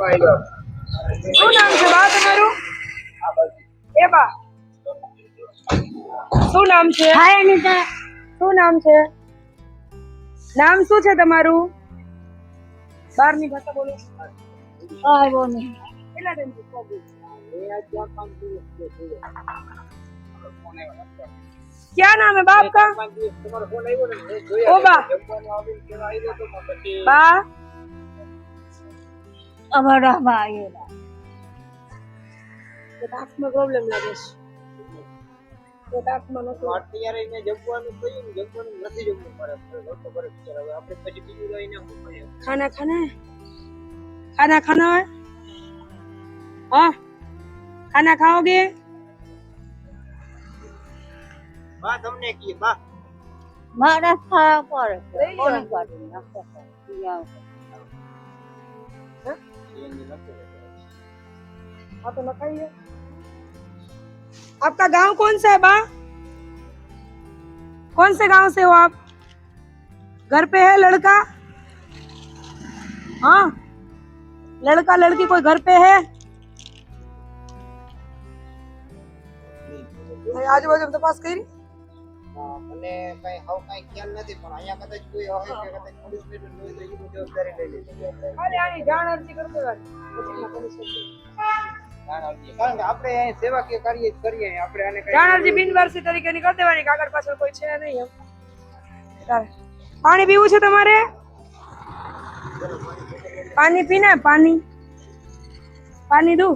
શું નામ છે બા તમારું એ બા શું નામ છે હાય અનિતા શું નામ છે નામ શું છે તમારું બહારની ભાષા બોલો હાય બોની કેટલા ટાઈમથી ખોબું? क्या नाम है बाप का ओ बा बा અમારામાં આવેલા. દાંતમાં પ્રોબ્લેમ લાગે છે. ખાના ખાના હોય? હા? ખાના ખાઓગે? બા તમને કી બા. મારા ખાવા પડે तो आपका गाँव कौन सा है, बा? कौन से गाँव से हो आप? घर पे है लड़का? हाँ? लड़का, लड़की कोई घर पे है? आजू बाजू तो पास कहीं મને કઈ હાવ કઈ ખ્યાલ નથી પણ અહીંયા કદાચ કોઈ હોય કે કદાચ પોલીસ સ્ટેશન હોય તો એની જવાબદારી લઈ લેજો. ખાલી આની જાણ અરજી કરતો ના. કારણ કે આપણે અહીં સેવાકીય કાર્ય કરીએ આપણે આને જાણ અરજી બિનવારસી તરીકેની કરી દેવાની કે આગળ પાછળ કોઈ છે નહીં એમ. પાણી પીવું છે તમારે? પાણી પીને પાણી. પાણી દઉં.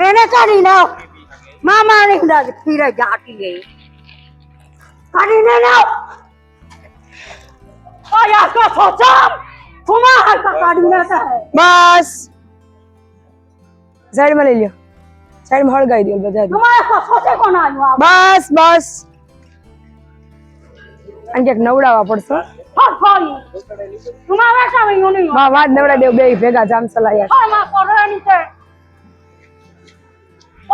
એને કાઢી નાખ મામા ની અંદાજ પીરે જાતી ગઈ કાઢીને નાખ આયા તો સોચમ તુમા હાથ કાઢીને છે બસ સાઈડ માં લઈ લ્યો સાઈડ માં હળગાઈ દો બધા તમારે તો સોચે કોણ આવ્યું આ બસ બસ અને ક્યાંક નવડાવવા પડશે ફરફરી તમારે સામે યુની વાહ વાત નવડા દેવ બે ભેગા જામ સલાયા આમાં કોરવાની છે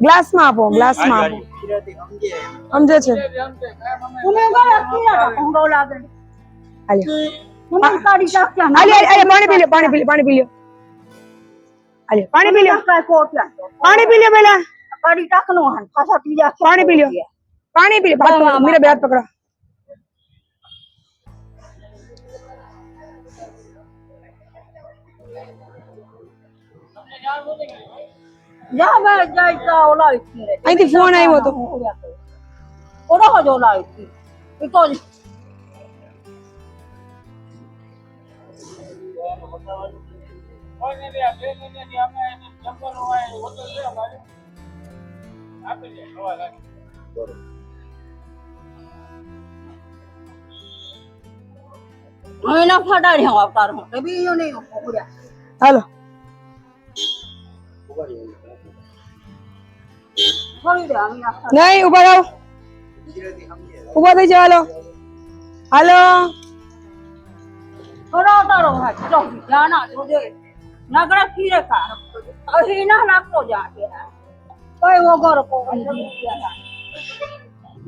ગ્લાસ માં આપો ગ્લાસ માં આપો ગુજરાતી સમજે સમજે છે તમે ગયા પીરા કોંડો લાગે હાલ્યો તમે કાઢી નાખ્યા હાલ્યો હાલ્યો પાણી પી લ્યો પાણી પી લ્યો પાણી પી લ્યો હાલ્યો પાણી પી લ્યો કાઈ કોટ્યા પાણી પી લ્યો પેલા કાઢી નાખનો હન પાછા ત્રીજા પાણી પી લ્યો પાણી પી લ્યો હાથ પકડો મીરા બે હાથ પકડો જા બે જાય જા ઓલા ઇસને અહીંથી ફોન આવ્યો હતો ઓલો હજો ઓલા તો. હું એ ઉડ્યા હાલો. નહીં ઉભા રહો ઉભા થઈ જાઓ હાલો હાલો થોડો તારો હાથ જો જાના જોજે નગર ફીરે કા અહીં ના નાખતો જા કે કઈ વગર કો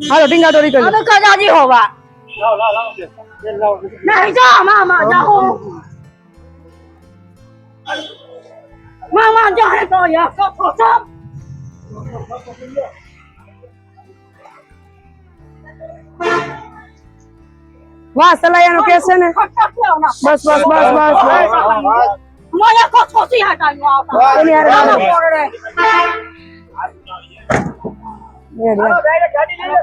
હાલો ટીંગા ટોરી કરી અમે કદાજી હોવા લાવ લાવ લાવ છે તેલ લાવ નહીં જા મામા જાઓ મામા જાહે તો યા તો તો વાહ સલાયાનો કે છે ને બસ બસ બસ બસ બસ મને કોસી હટાવ્યો આવતા એની હારે ડાયરેક્ટ ગાડી લઈ લે